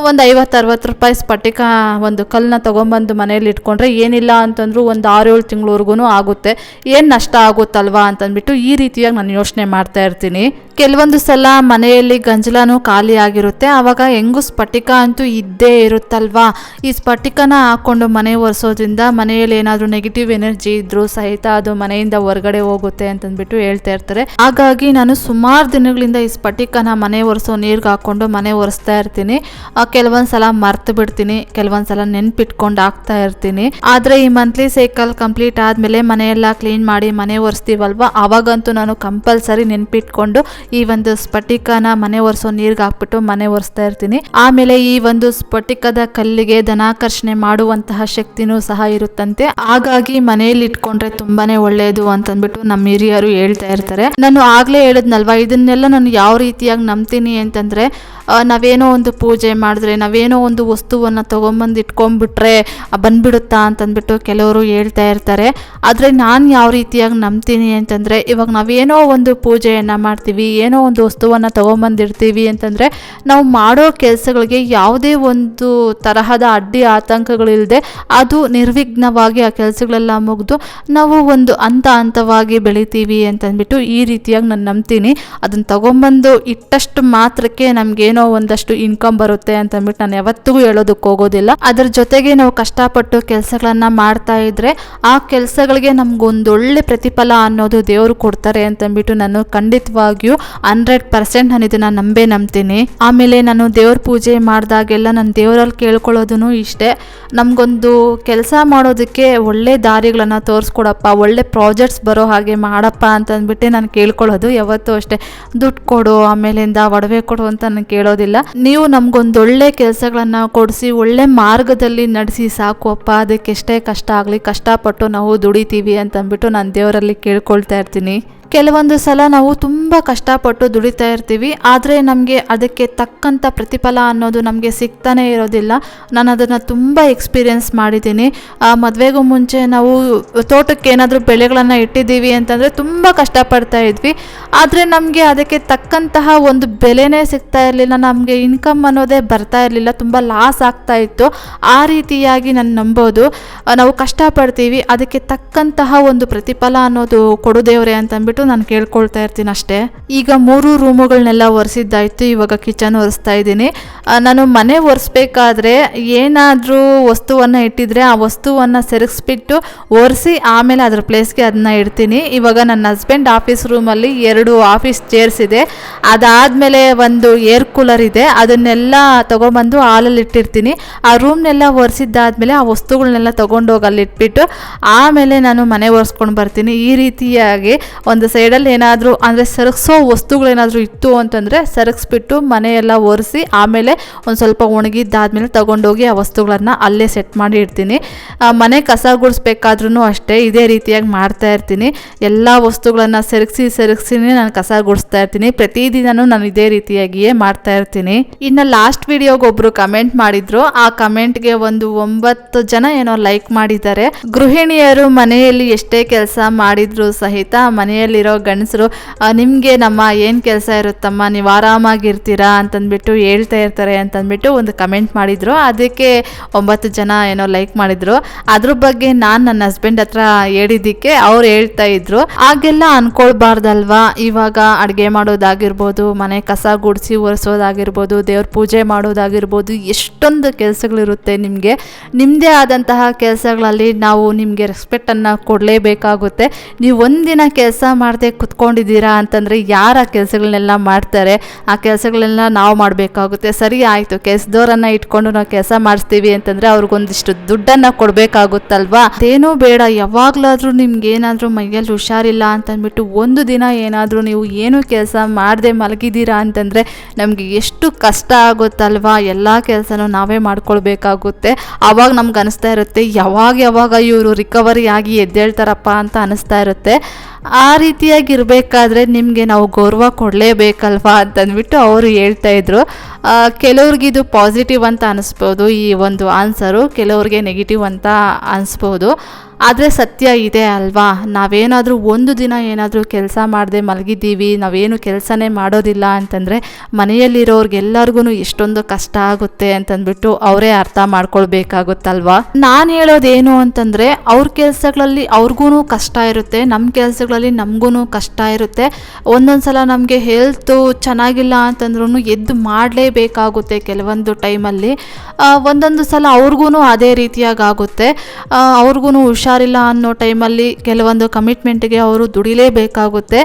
ಒಂದು ಐವತ್ತು ಅರವತ್ತು ರೂಪಾಯಿ ಸ್ಫಟಿಕ ಒಂದು ಕಲ್ಲನ್ನ ತೊಗೊಂಬಂದು ಮನೆಯಲ್ಲಿ ಇಟ್ಕೊಂಡ್ರೆ ಏನಿಲ್ಲ ಅಂತಂದರೂ ಒಂದು ಆರೇಳು ತಿಂಗಳವರೆಗೂ ಆಗುತ್ತೆ. ಏನು ನಷ್ಟ ಆಗುತ್ತಲ್ವಾ ಅಂತಂದ್ಬಿಟ್ಟು ಈ ರೀತಿಯಾಗಿ ನಾನು ಯೋಚನೆ ಮಾಡ್ತಾ ಇರ್ತೀನಿ. ಕೆಲವೊಂದು ಸಲ ಮನೆಯಲ್ಲಿ ಗಂಜಲನೂ ಖಾಲಿ ಆಗಿರುತ್ತೆ ಆವಾಗ ಹೆಂಗು ಸ್ಫಟಿಕ ಅಂತೂ ಇದ್ದೇ ಇರುತ್ತಲ್ವಾ? ಈ ಸ್ಫಟಿಕನ ಹಾಕ್ಕೊಂಡು ಮನೆ ಒರೆಸೋದ್ರಿಂದ ಮನೆಯಲ್ಲಿ ಏನಾದರೂ ನೆಗೆಟಿವ್ ಎನರ್ಜಿ ಇದ್ರೂ ಸಹಿತ ಅದು ಮನೆಯಿಂದ ಹೊರಗಡೆ ಹೋಗುತ್ತೆ ಅಂತಂದ್ಬಿಟ್ಟು ಹೇಳ್ತಾ ಇರ್ತಾರೆ. ಹಾಗಾಗಿ ನಾನು ಸುಮಾರು ದಿನಗಳಿಂದ ಈ ಸ್ಫಟಿಕನ ಮನೆ ಒರೆಸೋ ನೀರ್ಗೆ ಹಾಕ್ಕೊಂಡು ಮನೆ ಒರೆಸ್ತಾ ಇರ್ತೀನಿ. ಕೆಲವೊಂದು ಸಲ ಮರ್ತು ಬಿಡ್ತೀನಿ, ಕೆಲವೊಂದು ಸಲ ನೆನ್ಪಿಟ್ಕೊಂಡು ಹಾಕ್ತಾ ಇರ್ತೀನಿ. ಆದರೆ ಈ ಮಂತ್ಲಿ ಸೈಕಲ್ ಕಂಪ್ಲೀಟ್ ಆದಮೇಲೆ ಮನೆಯೆಲ್ಲ ಕ್ಲೀನ್ ಮಾಡಿ ಮನೆ ಒರೆಸ್ತೀವಲ್ವ? ಅವಾಗಂತೂ ನಾನು ಕಂಪಲ್ಸರಿ ನೆನ್ಪಿಟ್ಕೊಂಡು ಈ ಒಂದು ಸ್ಫಟಿಕನ ಮನೆ ಒರೆಸೋ ನೀರ್ಗೆ ಹಾಕ್ಬಿಟ್ಟು ಮನೆ ಒರೆಸ್ತಾ ಇರ್ತೀನಿ. ಆಮೇಲೆ ಈ ಒಂದು ಸ್ಫಟಿಕದ ಕಲ್ಲಿಗೆ ಧನಾಕರ್ಷಣೆ ಮಾಡುವಂತಹ ಶಕ್ತಿನೂ ಸಹ ಇರುತ್ತಂತೆ. ಹಾಗಾಗಿ ಮನೆಯಲ್ಲಿ ಇಟ್ಕೊಂಡ್ರೆ ತುಂಬಾನೇ ಒಳ್ಳೆಯದು ಅಂತಂದ್ಬಿಟ್ಟು ನಮ್ಮ ಹಿರಿಯರು ಹೇಳ್ತಾ ಇರ್ತಾರೆ. ನಾನು ಆಗ್ಲೇ ಹೇಳಿದ್ನಲ್ವಾ? ಇದನ್ನೆಲ್ಲ ನಾನು ಯಾವ ರೀತಿಯಾಗಿ ನಂಬ್ತೀನಿ ಅಂತಂದ್ರೆ ನಾವೇನೋ ಒಂದು ಪೂಜೆ ಮಾಡಿದ್ರೆ, ನಾವೇನೋ ಒಂದು ವಸ್ತುವನ್ನು ತೊಗೊಂಬಂದು ಇಟ್ಕೊಂಡ್ಬಿಟ್ರೆ ಬಂದ್ಬಿಡುತ್ತಾ ಅಂತಂದ್ಬಿಟ್ಟು ಕೆಲವರು ಹೇಳ್ತಾ ಇರ್ತಾರೆ. ಆದರೆ ನಾನು ಯಾವ ರೀತಿಯಾಗಿ ನಂಬ್ತೀನಿ ಅಂತಂದರೆ, ಇವಾಗ ನಾವೇನೋ ಒಂದು ಪೂಜೆಯನ್ನು ಮಾಡ್ತೀವಿ ಏನೋ ಒಂದು ವಸ್ತುವನ್ನು ತೊಗೊಂಬಂದಿರ್ತೀವಿ ಅಂತಂದರೆ ನಾವು ಮಾಡೋ ಕೆಲಸಗಳಿಗೆ ಯಾವುದೇ ಒಂದು ತರಹದ ಅಡ್ಡಿ ಆತಂಕಗಳಿಲ್ಲದೆ ಅದು ನಿರ್ವಿಘ್ನವಾಗಿ ಆ ಕೆಲಸಗಳೆಲ್ಲ ಮುಗಿದು ನಾವು ಒಂದು ಹಂತ ಹಂತವಾಗಿ ಬೆಳಿತೀವಿ ಅಂತಂದ್ಬಿಟ್ಟು ಈ ರೀತಿಯಾಗಿ ನಾನು ನಂಬ್ತೀನಿ. ಅದನ್ನು ತೊಗೊಂಬಂದು ಇಟ್ಟಷ್ಟು ಮಾತ್ರಕ್ಕೆ ನಮಗೇನೋ ಒಂದಷ್ಟು ಇನ್ಕಮ್ ಬರುತ್ತೆ ಅಂತಂದ್ಬಿಟ್ಟು ನಾನು ಯಾವತ್ತಿಗೂ ಹೇಳೋದಕ್ಕೆ ಹೋಗೋದಿಲ್ಲ. ಅದ್ರ ಜೊತೆಗೆ ನಾವು ಕಷ್ಟಪಟ್ಟು ಕೆಲಸಗಳನ್ನು ಮಾಡ್ತಾ ಇದ್ರೆ ಆ ಕೆಲಸಗಳಿಗೆ ನಮ್ಗೊಂದೊಳ್ಳೆ ಪ್ರತಿಫಲ ಅನ್ನೋದು ದೇವರು ಕೊಡ್ತಾರೆ ಅಂತಂದ್ಬಿಟ್ಟು ನಾನು ಖಂಡಿತವಾಗಿಯೂ ಹಂಡ್ರೆಡ್ ಪರ್ಸೆಂಟ್ ನಾನು ಇದನ್ನ ನಂಬೇ ನಂಬ್ತೀನಿ. ಆಮೇಲೆ ನಾನು ದೇವ್ರ ಪೂಜೆ ಮಾಡಿದಾಗೆಲ್ಲ ನಾನು ದೇವರಲ್ಲಿ ಕೇಳ್ಕೊಳ್ಳೋದು ಇಷ್ಟೇ. ನಮಗೊಂದು ಕೆಲಸ ಮಾಡೋದಕ್ಕೆ ಒಳ್ಳೆ ದಾರಿಗಳನ್ನು ತೋರಿಸ್ಕೊಡಪ್ಪ, ಒಳ್ಳೆ ಪ್ರಾಜೆಕ್ಟ್ಸ್ ಬರೋ ಹಾಗೆ ಮಾಡಪ್ಪ ಅಂತಂದ್ಬಿಟ್ಟೆ ನಾನು ಕೇಳ್ಕೊಳ್ಳೋದು, ಯಾವತ್ತೂ ಅಷ್ಟೇ. ದುಡ್ಡು ಕೊಡು, ಆಮೇಲಿಂದ ಒಡವೆ ಕೊಡು ಅಂತ ನಾನು ಕೇಳೋದಿಲ್ಲ. ನೀವು ನಮಗೊಂದು ಒಳ್ಳೆ ಕೆಲಸಗಳನ್ನ ಕೊಡಿಸಿ, ಒಳ್ಳೆ ಮಾರ್ಗದಲ್ಲಿ ನಡೆಸಿ ಸಾಕು ಅಪ್ಪ. ಅದಕ್ಕೆ ಎಷ್ಟೇ ಕಷ್ಟ ಆಗಲಿ, ಕಷ್ಟಪಟ್ಟು ನಾವು ದುಡಿತೀವಿ ಅಂತಂದ್ಬಿಟ್ಟು ನಾನು ದೇವರಲ್ಲಿ ಕೇಳ್ಕೊಳ್ತಾ ಇರ್ತೀನಿ. ಕೆಲವೊಂದು ಸಲ ನಾವು ತುಂಬ ಕಷ್ಟಪಟ್ಟು ದುಡಿತಾ ಇರ್ತೀವಿ, ಆದರೆ ನಮಗೆ ಅದಕ್ಕೆ ತಕ್ಕಂಥ ಪ್ರತಿಫಲ ಅನ್ನೋದು ನಮಗೆ ಸಿಗ್ತಾನೆ ಇರೋದಿಲ್ಲ. ನಾನು ಅದನ್ನು ತುಂಬ ಎಕ್ಸ್ಪೀರಿಯೆನ್ಸ್ ಮಾಡಿದ್ದೀನಿ. ಮದುವೆಗೂ ಮುಂಚೆ ನಾವು ತೋಟಕ್ಕೆ ಏನಾದರೂ ಬೆಳೆಗಳನ್ನು ಇಟ್ಟಿದ್ದೀವಿ ಅಂತಂದರೆ ತುಂಬ ಕಷ್ಟಪಡ್ತಾ ಇದ್ವಿ. ಆದರೆ ನಮಗೆ ಅದಕ್ಕೆ ತಕ್ಕಂತಹ ಒಂದು ಬೆಲೆನೇ ಸಿಗ್ತಾ ಇರಲಿಲ್ಲ. ನಮಗೆ ಇನ್ಕಮ್ ಅನ್ನೋದೇ ಬರ್ತಾ ಇರಲಿಲ್ಲ. ತುಂಬ ಲಾಸ್ ಆಗ್ತಾ ಇತ್ತು. ಆ ರೀತಿಯಾಗಿ ನಾನು ನಂಬೋದು. ನಾವು ಕಷ್ಟಪಡ್ತೀವಿ. ಅದಕ್ಕೆ ತಕ್ಕಂತಹ ಒಂದು ಪ್ರತಿಫಲ ಅನ್ನೋದು ಕೊಡು ದೇವ್ರೆ ಅಂತಂದ್ಬಿಟ್ಟು ನಾನು ಕೇಳ್ಕೊಳ್ತಾ ಇರ್ತೀನಿ ಅಷ್ಟೇ. ಈಗ ಮೂರು ರೂಮುಗಳನ್ನೆಲ್ಲ ಒರೆಸಿದ್ದಾಯ್ತು, ಇವಾಗ ಕಿಚನ್ ಒರೆಸ್ತಾ ಇದ್ದೀನಿ. ನಾನು ಮನೆ ಒರೆಸ್ಬೇಕಾದ್ರೆ ಏನಾದರೂ ವಸ್ತುವನ್ನು ಇಟ್ಟಿದ್ರೆ ಆ ವಸ್ತುವನ್ನು ಸೆರಗಿಸ್ಬಿಟ್ಟು ಒರೆಸಿ ಆಮೇಲೆ ಅದರ ಪ್ಲೇಸ್ಗೆ ಅದನ್ನ ಇಡ್ತೀನಿ. ಇವಾಗ ನನ್ನ ಹಸ್ಬೆಂಡ್ ಆಫೀಸ್ ರೂಮಲ್ಲಿ ಎರಡು ಆಫೀಸ್ ಚೇರ್ಸ್ ಇದೆ. ಅದಾದಮೇಲೆ ಒಂದು ಏರ್ ಕೂಲರ್ ಇದೆ. ಅದನ್ನೆಲ್ಲ ತೊಗೊಂಬಂದು ಹಾಲಲ್ಲಿ ಇಟ್ಟಿರ್ತೀನಿ. ಆ ರೂಮ್ನೆಲ್ಲ ಒರೆಸಿದ್ದಾದ್ಮೇಲೆ ಆ ವಸ್ತುಗಳನ್ನೆಲ್ಲ ತೊಗೊಂಡೋಗಿ ಅಲ್ಲಿ ಆಮೇಲೆ ನಾನು ಮನೆ ಒರೆಸ್ಕೊಂಡು ಬರ್ತೀನಿ. ಈ ರೀತಿಯಾಗಿ ಒಂದು ಸೈಡಲ್ಲಿ ಏನಾದರೂ ಅಂದರೆ ಸರಗಿಸೋ ವಸ್ತುಗಳೇನಾದರೂ ಇತ್ತು ಅಂತಂದರೆ ಸರಗಿಸ್ಬಿಟ್ಟು ಮನೆಯೆಲ್ಲ ಒರೆಸಿ ಆಮೇಲೆ ಒಂದು ಸ್ವಲ್ಪ ಒಣಗಿದ್ದಾದಮೇಲೆ ತೊಗೊಂಡೋಗಿ ಆ ವಸ್ತುಗಳನ್ನು ಅಲ್ಲೇ ಸೆಟ್ ಮಾಡಿ ಇಡ್ತೀನಿ. ಮನೆ ಕಸ ಗುಡಿಸ್ಬೇಕಾದ್ರೂ ಅಷ್ಟೇ, ಇದೇ ರೀತಿಯಾಗಿ ಮಾಡ್ತಾ ಇರ್ತೀನಿ. ಎಲ್ಲ ವಸ್ತುಗಳನ್ನು ಸೆರಗಿಸಿ ಸೆರಗಿಸಿನೇ ನಾನು ಕಸ ಗುಡಿಸ್ತಾ ಇರ್ತೀನಿ. ಪ್ರತಿದಿನನೂ ನಾನು ಇದೇ ರೀತಿಯಾಗಿಯೇ ಮಾಡ್ತಾ ಇರ್ತೀನಿ. ಇನ್ನು ಲಾಸ್ಟ್ ವಿಡಿಯೋಗೆ ಒಬ್ಬರು ಕಮೆಂಟ್ ಮಾಡಿದ್ರು. ಆ ಕಮೆಂಟ್ಗೆ ಒಂದು ಒಂಬತ್ತು ಜನ ಏನೋ ಲೈಕ್ ಮಾಡಿದ್ದಾರೆ. ಗೃಹಿಣಿಯರು ಮನೆಯಲ್ಲಿ ಎಷ್ಟೇ ಕೆಲಸ ಮಾಡಿದ್ರು ಸಹಿತ ಮನೆಯಲ್ಲಿರೋ ಗಂಡಸರು ನಿಮಗೆ ನಮ್ಮ ಏನು ಕೆಲಸ ಇರುತ್ತಮ್ಮ? ನೀವು ಆರಾಮಾಗಿರ್ತೀರಾ? ಅಂತಂದ್ಬಿಟ್ಟು ಹೇಳ್ತಾ ಇರ್ತಾರೆ ಅಂತಂದ್ಬಿಟ್ಟು ಒಂದು ಕಮೆಂಟ್ ಮಾಡಿದ್ರು. ಅದಕ್ಕೆ ಒಂಬತ್ತು ಜನ ಏನೋ ಲೈಕ್ ಮಾಡಿದ್ರು. ಅದ್ರ ಬಗ್ಗೆ ನಾನು ನನ್ನ ಹಸ್ಬೆಂಡ್ ಹತ್ರ ಹೇಳಿದ್ದಕ್ಕೆ ಅವ್ರು ಹೇಳ್ತಾ ಇದ್ರು. ಹಾಗೆಲ್ಲ ಅನ್ಕೊಳ್ಬಾರ್ದಲ್ವಾ? ಇವಾಗ ಅಡುಗೆ ಮಾಡೋದಾಗಿರ್ಬೋದು, ಮನೆ ಕಸ ಗುಡಿಸಿ ಒರೆಸೋದಾಗಿರ್ಬೋದು, ದೇವ್ರ ಪೂಜೆ ಮಾಡೋದಾಗಿರ್ಬೋದು, ಎಷ್ಟೊಂದು ಕೆಲಸಗಳಿರುತ್ತೆ ನಿಮಗೆ. ನಿಮ್ಮದೇ ಆದಂತಹ ಕೆಲಸಗಳಲ್ಲಿ ನಾವು ನಿಮಗೆ ರೆಸ್ಪೆಕ್ಟನ್ನು ಕೊಡಲೇಬೇಕಾಗುತ್ತೆ. ನೀವು ಒಂದಿನ ಕೆಲಸ ಮಾಡದೆ ಕುತ್ಕೊಂಡಿದ್ದೀರಾ ಅಂತಂದರೆ ಯಾರು ಆ ಕೆಲಸಗಳನ್ನೆಲ್ಲ ಮಾಡ್ತಾರೆ? ಆ ಕೆಲಸಗಳನ್ನೆಲ್ಲ ನಾವು ಮಾಡಬೇಕಾಗುತ್ತೆ. ಸರಿ ಆಯಿತು ಕೆಲಸದವರನ್ನು ಇಟ್ಕೊಂಡು ನಾವು ಕೆಲಸ ಮಾಡಿಸ್ತೀವಿ ಅಂತಂದರೆ ಅವ್ರಿಗೊಂದಿಷ್ಟು ದುಡ್ಡನ್ನು ಕೊಡಬೇಕಾಗುತ್ತಲ್ವಾ? ಅದೇನೂ ಬೇಡ, ಯಾವಾಗಲಾದರೂ ನಿಮ್ಗೆ ಏನಾದರೂ ಮೈಯಲ್ಲಿ ಹುಷಾರಿಲ್ಲ ಅಂತಂದ್ಬಿಟ್ಟು ಒಂದು ದಿನ ಏನಾದರೂ ನೀವು ಏನು ಕೆಲಸ ಮಾಡದೆ ಮಲಗಿದ್ದೀರಾ ಅಂತಂದರೆ ನಮಗೆ ಎಷ್ಟು ಕಷ್ಟ ಆಗುತ್ತಲ್ವಾ? ಎಲ್ಲ ಕೆಲಸನೂ ನಾವೇ ಮಾಡ್ಕೊಳ್ಬೇಕಾಗುತ್ತೆ. ಆವಾಗ ನಮ್ಗೆ ಅನಿಸ್ತಾ ಇರುತ್ತೆ ಯಾವಾಗ ಯಾವಾಗ ಇವರು ರಿಕವರಿ ಆಗಿ ಎದ್ದೇಳ್ತಾರಪ್ಪ ಅಂತ ಅನಿಸ್ತಾ ಇರುತ್ತೆ. ಆ ರೀತಿಯಾಗಿರಬೇಕಾದ್ರೆ ನಿಮಗೆ ನಾವು ಗೌರವ ಕೊಡಲೇಬೇಕಲ್ವಾ ಅಂತಂದ್ಬಿಟ್ಟು ಅವರು ಹೇಳ್ತಾ ಇದ್ರು. ಕೆಲವ್ರಿಗೆ ಇದು ಪಾಸಿಟಿವ್ ಅಂತ ಅನಿಸ್ಬೋದು ಈ ಒಂದು ಆನ್ಸರು ಕೆಲವ್ರಿಗೆ ನೆಗೆಟಿವ್ ಅಂತ ಅನಿಸ್ಬೋದು. ಆದರೆ ಸತ್ಯ ಇದೆ ಅಲ್ವಾ? ನಾವೇನಾದರೂ ಒಂದು ದಿನ ಏನಾದರೂ ಕೆಲಸ ಮಾಡದೆ ಮಲಗಿದ್ದೀವಿ, ನಾವೇನು ಕೆಲಸನೇ ಮಾಡೋದಿಲ್ಲ ಅಂತಂದರೆ ಮನೆಯಲ್ಲಿರೋರ್ಗೆಲ್ಲರಿಗೂ ಎಷ್ಟೊಂದು ಕಷ್ಟ ಆಗುತ್ತೆ ಅಂತಂದ್ಬಿಟ್ಟು ಅವರೇ ಅರ್ಥ ಮಾಡ್ಕೊಳ್ಬೇಕಾಗುತ್ತಲ್ವಾ? ನಾನು ಹೇಳೋದೇನು ಅಂತಂದರೆ ಅವ್ರ ಕೆಲಸಗಳಲ್ಲಿ ಅವ್ರಿಗೂ ಕಷ್ಟ ಇರುತ್ತೆ ನಮ್ಮ ಕೆಲಸಗಳಲ್ಲಿ ನಮಗೂ ಕಷ್ಟ ಇರುತ್ತೆ. ಒಂದೊಂದು ಸಲ ನಮಗೆ ಹೆಲ್ತು ಚೆನ್ನಾಗಿಲ್ಲ ಅಂತಂದ್ರೂ ಎದ್ದು ಮಾಡಲೇಬೇಕಾಗುತ್ತೆ ಕೆಲವೊಂದು ಟೈಮಲ್ಲಿ. ಒಂದೊಂದು ಸಲ ಅವ್ರಿಗೂ ಅದೇ ರೀತಿಯಾಗಿ ಆಗುತ್ತೆ ಅವ್ರಿಗೂ ಹುಷಾರಿಲ್ಲ ಅನ್ನೋ ಟೈಮಲ್ಲಿ ಕೆಲವೊಂದು ಕಮಿಟ್ಮೆಂಟ್ಗೆ ಅವರು ದುಡಿಲೇಬೇಕಾಗುತ್ತೆ.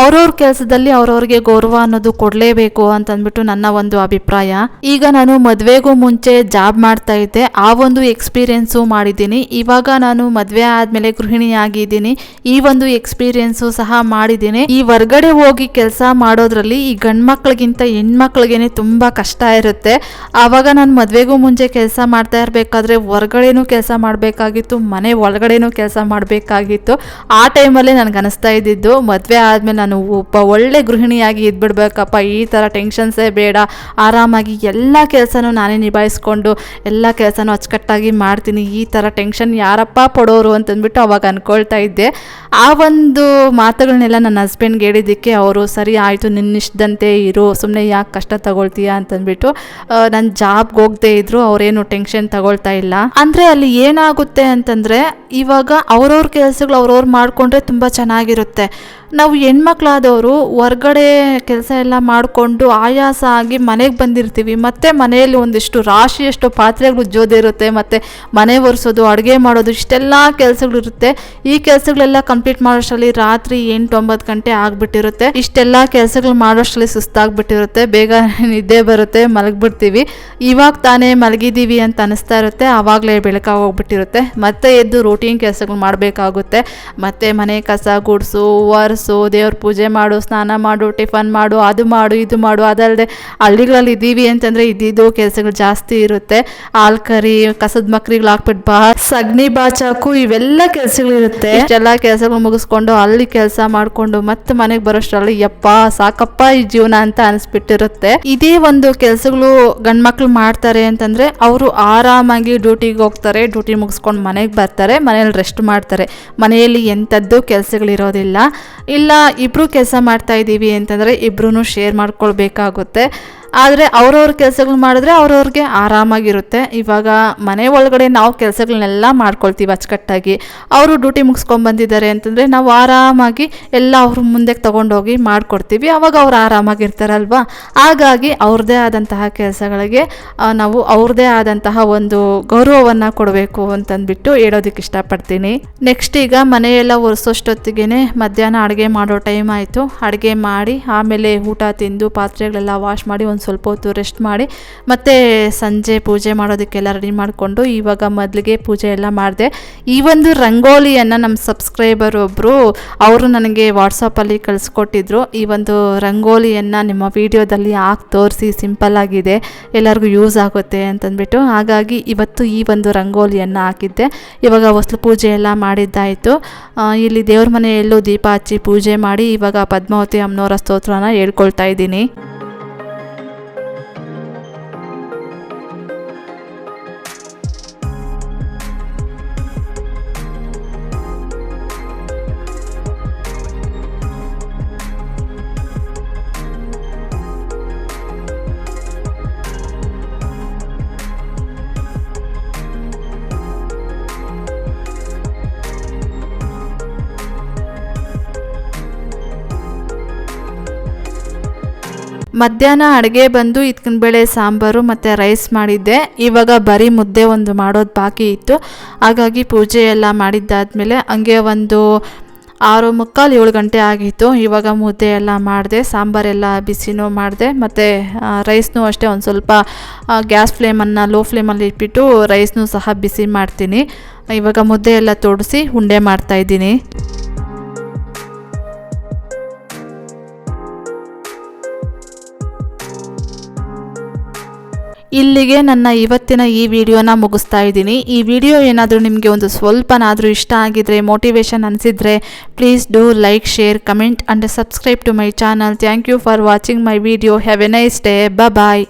ಅವ್ರವ್ರ ಕೆಲಸದಲ್ಲಿ ಅವ್ರವ್ರಿಗೆ ಗೌರವ ಅನ್ನೋದು ಕೊಡಲೇಬೇಕು ಅಂತಂದ್ಬಿಟ್ಟು ನನ್ನ ಒಂದು ಅಭಿಪ್ರಾಯ. ಈಗ ನಾನು ಮದುವೆಗೂ ಮುಂಚೆ ಜಾಬ್ ಮಾಡ್ತಾ ಇದ್ದೆ. ಆ ಒಂದು ಎಕ್ಸ್ಪೀರಿಯೆನ್ಸು ಮಾಡಿದ್ದೀನಿ. ಇವಾಗ ನಾನು ಮದುವೆ ಆದಮೇಲೆ ಗೃಹಿಣಿ ಆಗಿದ್ದೀನಿ ಈ ಒಂದು ಎಕ್ಸ್ಪೀರಿಯೆನ್ಸು ಸಹ ಮಾಡಿದ್ದೀನಿ. ಈ ಹೊರ್ಗಡೆ ಹೋಗಿ ಕೆಲಸ ಮಾಡೋದ್ರಲ್ಲಿ ಈ ಗಂಡ್ಮಕ್ಳಿಗಿಂತ ಹೆಣ್ಮಕ್ಳಿಗೇನೆ ತುಂಬ ಕಷ್ಟ ಇರುತ್ತೆ. ಆವಾಗ ನಾನು ಮದುವೆಗೂ ಮುಂಚೆ ಕೆಲಸ ಮಾಡ್ತಾ ಇರಬೇಕಾದ್ರೆ ಹೊರ್ಗಡೆನೂ ಕೆಲಸ ಮಾಡಬೇಕಾಗಿತ್ತು, ಮನೆ ಒಳಗಡೆನೂ ಕೆಲಸ ಮಾಡಬೇಕಾಗಿತ್ತು. ಆ ಟೈಮಲ್ಲೇ ನನಗೆ ಅನಿಸ್ತಾ ಇದ್ದಿದ್ದು, ಮದುವೆ ಆದಮೇಲೆ ನಾನು ಒಬ್ಬ ಒಳ್ಳೆ ಗೃಹಿಣಿಯಾಗಿ ಇದ್ಬಿಡ್ಬೇಕಪ್ಪ, ಈ ಥರ ಟೆನ್ಷನ್ಸೇ ಬೇಡ. ಆರಾಮಾಗಿ ಎಲ್ಲ ಕೆಲಸನೂ ನಾನೇ ನಿಭಾಯಿಸ್ಕೊಂಡು, ಎಲ್ಲ ಕೆಲಸನೂ ಅಚ್ಚುಕಟ್ಟಾಗಿ ಮಾಡ್ತೀನಿ. ಈ ಥರ ಟೆನ್ಷನ್ ಯಾರಪ್ಪ ಪಡೋರು ಅಂತಂದ್ಬಿಟ್ಟು ಅವಾಗ ಅಂದ್ಕೊಳ್ತಾ ಇದ್ದೆ. ಆ ಒಂದು ಮಾತುಗಳನ್ನೆಲ್ಲ ನನ್ನ ಹಸ್ಬೆಂಡ್ಗೆ ಹೇಳಿದ್ದಕ್ಕೆ ಅವರು, ಸರಿ ಆಯಿತು ನಿನ್ನಿಷ್ಟದಂತೆ ಇರು. ಸುಮ್ಮನೆ ಯಾಕೆ ಕಷ್ಟ ತಗೊಳ್ತೀಯ? ಅಂತಂದ್ಬಿಟ್ಟು ನನ್ನ ಜಾಬ್ಗೆ ಹೋಗದೆ ಇದ್ರು, ಅವರೇನು ಟೆನ್ಷನ್ ತಗೊಳ್ತಾ ಇಲ್ಲ. ಅಂದರೆ ಅಲ್ಲಿ ಏನಾಗುತ್ತೆ ಅಂತಂದರೆ ಇವಾಗ ಅವ್ರವ್ರ ಕೆಲಸಗಳು ಅವ್ರವ್ರು ಮಾಡಿಕೊಂಡ್ರೆ ತುಂಬ ಚೆನ್ನಾಗಿರುತ್ತೆ. ನಾವು ಹೆಣ್ಮಕ್ಳಾದವರು ಹೊರ್ಗಡೆ ಕೆಲಸ ಎಲ್ಲ ಮಾಡಿಕೊಂಡು ಆಯಾಸ ಆಗಿ ಮನೆಗೆ ಬಂದಿರ್ತೀವಿ. ಮತ್ತು ಮನೆಯಲ್ಲಿ ಒಂದಿಷ್ಟು ರಾಶಿಯಷ್ಟು ಪಾತ್ರೆಗಳು ಜೋದಿರುತ್ತೆ ಮತ್ತು ಮನೆ ಒರೆಸೋದು, ಅಡುಗೆ ಮಾಡೋದು, ಇಷ್ಟೆಲ್ಲ ಕೆಲಸಗಳಿರುತ್ತೆ. ಈ ಕೆಲಸಗಳೆಲ್ಲ ಕಂಪ್ಲೀಟ್ ಮಾಡೋಷ್ಟರಲ್ಲಿ ರಾತ್ರಿ ಎಂಟು ಒಂಬತ್ತು ಗಂಟೆ ಆಗಿಬಿಟ್ಟಿರುತ್ತೆ. ಇಷ್ಟೆಲ್ಲ ಕೆಲಸಗಳು ಮಾಡೋಷ್ಟರಲ್ಲಿ ಸುಸ್ತಾಗ್ಬಿಟ್ಟಿರುತ್ತೆ. ಬೇಗ <laughs> ನಿದ್ದೆ ಬರುತ್ತೆ, ಮಲಗಿಬಿಡ್ತೀವಿ. ಇವಾಗ ತಾನೇ ಮಲಗಿದ್ದೀವಿ ಅಂತ ಅನಿಸ್ತಾ ಇರುತ್ತೆ. ಆವಾಗಲೇ ಬೆಳಕಾಗೋಗ್ಬಿಟ್ಟಿರುತ್ತೆ ಮತ್ತೆ ಎದ್ದು ರೂಟೀನ್ ಕೆಲಸಗಳು ಮಾಡಬೇಕಾಗುತ್ತೆ. ಮತ್ತೆ ಮನೆ ಕಸ, ಗುಡಿಸು ದೇವ್ರ ಪೂಜೆ ಮಾಡು, ಸ್ನಾನ ಮಾಡು, ಟಿಫನ್ ಮಾಡು, ಅದು ಮಾಡು, ಇದು ಮಾಡು ಅದಲ್ಲದೆ ಹಳ್ಳಿಗಳಲ್ಲಿ ಇದ್ದೀವಿ ಅಂತಂದರೆ ಇದ್ದಿದ್ದು ಕೆಲಸಗಳು ಜಾಸ್ತಿ ಇರುತ್ತೆ. ಹಾಲು ಕಸದ ಮಕ್ಳಿಗಳು ಹಾಕ್ಬಿಟ್ಟು ಬಾ, ಸಗಣಿ ಬಾಚಾಕು ಇವೆಲ್ಲ ಕೆಲಸಗಳಿರುತ್ತೆ. ಎಲ್ಲ ಕೆಲಸಗಳು ಮುಗಿಸ್ಕೊಂಡು ಅಲ್ಲಿ ಕೆಲಸ ಮಾಡಿಕೊಂಡು ಮತ್ತೆ ಮನೆಗೆ ಬರೋಷ್ಟರಲ್ಲಿ ಯಪ್ಪ, ಸಾಕಪ್ಪ ಈ ಜೀವನ ಅಂತ ಅನಿಸ್ಬಿಟ್ಟಿರುತ್ತೆ. ಇದೇ ಒಂದು ಕೆಲಸಗಳು ಗಂಡ್ಮಕ್ಳು ಮಾಡ್ತಾರೆ ಅಂತಂದ್ರೆ ಅವರು ಆರಾಮಾಗಿ ಡ್ಯೂಟಿಗೆ ಹೋಗ್ತಾರೆ, ಡ್ಯೂಟಿ ಮುಗಿಸ್ಕೊಂಡು ಮನೆಗೆ ಬರ್ತಾರೆ, ಮನೇಲಿ ರೆಸ್ಟ್ ಮಾಡ್ತಾರೆ. ಮನೆಯಲ್ಲಿ ಎಂಥದ್ದು ಕೆಲಸಗಳಿರೋದಿಲ್ಲ. ಇಲ್ಲ ಇಬ್ಬರು ಕೆಲಸ ಮಾಡ್ತಾ ಇದ್ದೀವಿ ಅಂತಂದರೆ ಇಬ್ಬರೂ ಶೇರ್ ಮಾಡ್ಕೊಳ್ಬೇಕಾಗುತ್ತೆ. ಆದರೆ ಅವ್ರವ್ರ ಕೆಲಸಗಳು ಮಾಡಿದ್ರೆ ಅವ್ರವ್ರಿಗೆ ಆರಾಮಾಗಿರುತ್ತೆ. ಇವಾಗ ಮನೆ ಒಳಗಡೆ ನಾವು ಕೆಲಸಗಳನ್ನೆಲ್ಲ ಮಾಡ್ಕೊಳ್ತೀವಿ ಅಚ್ಚುಕಟ್ಟಾಗಿ. ಅವರು ಡ್ಯೂಟಿ ಮುಗಿಸ್ಕೊಂಡು ಬಂದಿದ್ದಾರೆ ಅಂತಂದರೆ ನಾವು ಆರಾಮಾಗಿ ಎಲ್ಲ ಅವ್ರ ಮುಂದಕ್ಕೆ ತೊಗೊಂಡೋಗಿ ಮಾಡಿಕೊಡ್ತೀವಿ. ಅವಾಗ ಅವ್ರು ಆರಾಮಾಗಿರ್ತಾರಲ್ವಾ? ಹಾಗಾಗಿ ಅವ್ರದ್ದೇ ಆದಂತಹ ಕೆಲಸಗಳಿಗೆ ನಾವು ಅವ್ರದ್ದೇ ಆದಂತಹ ಒಂದು ಗೌರವವನ್ನು ಕೊಡಬೇಕು ಅಂತಂದ್ಬಿಟ್ಟು ಹೇಳೋದಕ್ಕೆ ಇಷ್ಟಪಡ್ತೀನಿ. ನೆಕ್ಸ್ಟ್ ಈಗ ಮನೆಯೆಲ್ಲ ಒರೆಸೋಷ್ಟೊತ್ತಿಗೆ ಮಧ್ಯಾಹ್ನ ಅಡುಗೆ ಮಾಡೋ ಟೈಮ್ ಆಯಿತು. ಅಡುಗೆ ಮಾಡಿ ಆಮೇಲೆ ಊಟ ತಿಂದು ಪಾತ್ರೆಗಳೆಲ್ಲ ವಾಶ್ ಮಾಡಿ ಒಂದು ಸ್ವಲ್ಪ ಹೊತ್ತು ರೆಸ್ಟ್ ಮಾಡಿ, ಮತ್ತು ಸಂಜೆ ಪೂಜೆ ಮಾಡೋದಕ್ಕೆಲ್ಲ ರೆಡಿ ಮಾಡಿಕೊಂಡು ಇವಾಗ ಮೊದಲಿಗೆ ಪೂಜೆ ಎಲ್ಲ ಮಾಡಿದೆ. ಈ ಒಂದು ರಂಗೋಲಿಯನ್ನು ನಮ್ಮ ಸಬ್ಸ್ಕ್ರೈಬರ್ ಒಬ್ಬರು ಅವರು ನನಗೆ ವಾಟ್ಸಪ್ಪಲ್ಲಿ ಕಳಿಸ್ಕೊಟ್ಟಿದ್ರು. ಈ ಒಂದು ರಂಗೋಲಿಯನ್ನು ನಿಮ್ಮ ವಿಡಿಯೋದಲ್ಲಿ ಹಾಕಿ ತೋರಿಸಿ ಸಿಂಪಲ್ ಆಗಿದೆ, ಎಲ್ಲರಿಗೂ ಯೂಸ್ ಆಗುತ್ತೆ ಅಂತಂದ್ಬಿಟ್ಟು. ಹಾಗಾಗಿ ಇವತ್ತು ಈ ಒಂದು ರಂಗೋಲಿಯನ್ನು ಹಾಕಿದ್ದೆ. ಇವಾಗ ಹೊಸ್ಲು ಪೂಜೆ ಎಲ್ಲ ಮಾಡಿದ್ದಾಯಿತು. ಇಲ್ಲಿ ದೇವ್ರ ಮನೆಯಲ್ಲೂ ದೀಪ ಹಚ್ಚಿ ಪೂಜೆ ಮಾಡಿ ಇವಾಗ ಪದ್ಮಾವತಿ ಅಮ್ಮನವರ ಸ್ತೋತ್ರನ ಹೇಳ್ಕೊಳ್ತಾ ಇದ್ದೀನಿ. ಮಧ್ಯಾಹ್ನ ಅಡುಗೆ ಬಂದು ಇದ್ಕಿನ ಬೇಳೆ, ಸಾಂಬಾರು ಮತ್ತು ರೈಸ್ ಮಾಡಿದ್ದೆ. ಇವಾಗ ಬರೀ ಮುದ್ದೆ ಒಂದು ಮಾಡೋದು ಬಾಕಿ ಇತ್ತು. ಹಾಗಾಗಿ ಪೂಜೆ ಎಲ್ಲ ಮಾಡಿದ್ದಾದಮೇಲೆ ಹಂಗೆ ಒಂದು ಆರು ಮುಕ್ಕಾಲು ಏಳು ಗಂಟೆ ಆಗಿತ್ತು. ಇವಾಗ ಮುದ್ದೆ ಎಲ್ಲ ಮಾಡಿದೆ ಸಾಂಬಾರೆಲ್ಲ ಬಿಸಿನೂ ಮಾಡಿದೆ, ಮತ್ತು ರೈಸ್ನೂ ಅಷ್ಟೇ ಒಂದು ಸ್ವಲ್ಪ ಗ್ಯಾಸ್ ಫ್ಲೇಮನ್ನು ಲೋ ಫ್ಲೇಮಲ್ಲಿ ಇಟ್ಬಿಟ್ಟು ರೈಸ್ನೂ ಸಹ ಬಿಸಿ ಮಾಡ್ತೀನಿ. ಇವಾಗ ಮುದ್ದೆ ಎಲ್ಲ ತೊಡಿಸಿ ಉಂಡೆ ಮಾಡ್ತಾಯಿದ್ದೀನಿ ಇಲ್ಲಿಗೆ ನನ್ನ ಇವತ್ತಿನ ಈ ವಿಡಿಯೋನ ಮುಗಿಸ್ತಾ ಇದ್ದೀನಿ. ಈ ವಿಡಿಯೋ ಏನಾದರೂ ನಿಮಗೆ ಒಂದು ಸ್ವಲ್ಪನಾದರೂ ಇಷ್ಟ ಆಗಿದ್ರೆ motivation ಅನಿಸಿದರೆ please do like share comment and subscribe to my channel thank you for watching my video have a nice day bye